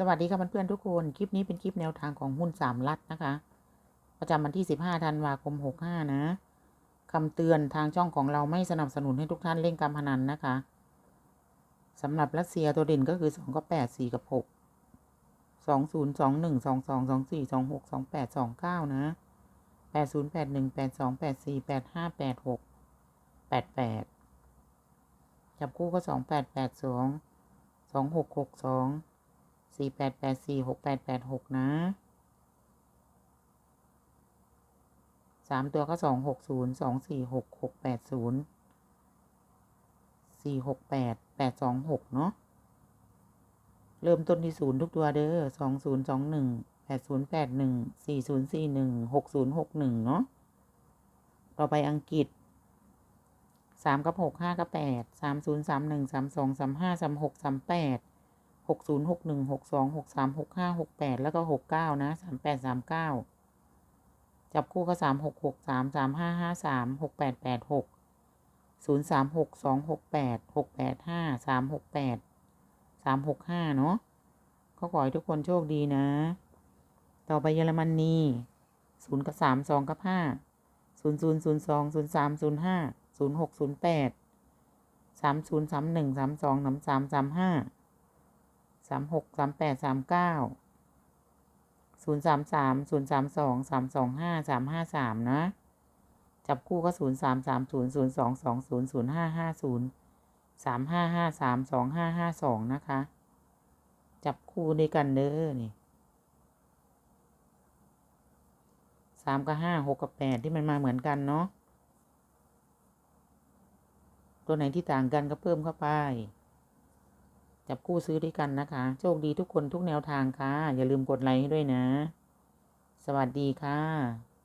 สวัสดีค่ะเพื่อนๆทุกคน คลิปนี้เป็นคลิปแนวทางของหุ้นสามลัดนะคะ ประจำวันที่ 15 ธันวาคม 65 นะคำเตือนทางช่องของเราไม่สนับสนุนให้ทุกท่านเล่นการพนันนะคะสำหรับรัสเซียตัวเด่นก็คือ 2 กับ 8 4 กับ 6 2 0 2 1 2 2 2 4 2 6 2 8 2 9 นะ 8 0 8 1 8 2 8 4 8 5 8 6 8 8 จับคู่ก็ 2 8 8 2 2 6 6 2 สี่แปดแปดสี่หกแปดแปดหกนะสามตัวก็สองหกศูนย์สองสี่หกหกแปดศูนย์สี่หกแปดแปดสองหกเนาะเริ่มต้นที่ศูนย์ทุกตัวเด้อสองศูนย์สองหนึ่งแปดศูนย์แปดหนึ่งสี่ศูนย์สี่หนึ่งหกศูนย์หกหนึ่งเนาะ ต่อไปอังกฤษสามกับหกห้ากับแปดสามศูนย์สามหนึ่งสามสองสามห้าสามหกสามแปด หกศูนย์หกหนึ่งหกสองหกสามหกห้าหกแปดแล้วก็หกเก้านะสามแปดสามเก้าจับคู่ก็สามหกหกสามสามห้าห้าสามหกแปดแปดหกศูนย์สามหกสองหกแปดหกแปดห้าสามหกแปดสามหกห้าเนาะก็ขอให้ทุกคนโชคดีนะ ต่อไปเยอรมนนีศูนย์กับสามสองกับห้าศูนย์ศูนย์ศูนย์สองศูนย์สามศูนย์ห้าศูนย์หกศูนย์แปดสามศูนย์สามหนึ่งสามสองสามสามสามห้า สามหกสามแปดสามเก้าศูนย์สามสามศูนย์สามสองสามสองห้าสามห้าสามนะ จับคู่ก็ศูนย์สามสามศูนย์ศูนย์สองสองศูนย์ศูนย์ห้าห้าศูนย์สามห้าห้าสามสองห้าห้าสองนะคะ จับคู่ด้วยกันเด้อนี่สามกับห้าหกกับแปดที่มันมาเหมือนกันเนาะตัวไหนที่ต่างกันก็เพิ่มเข้าไป จับคู่ซื้อด้วยกันนะคะ โชคดีทุกคนทุกแนวทางค่ะ อย่าลืมกดไลค์ด้วยนะ สวัสดีค่ะ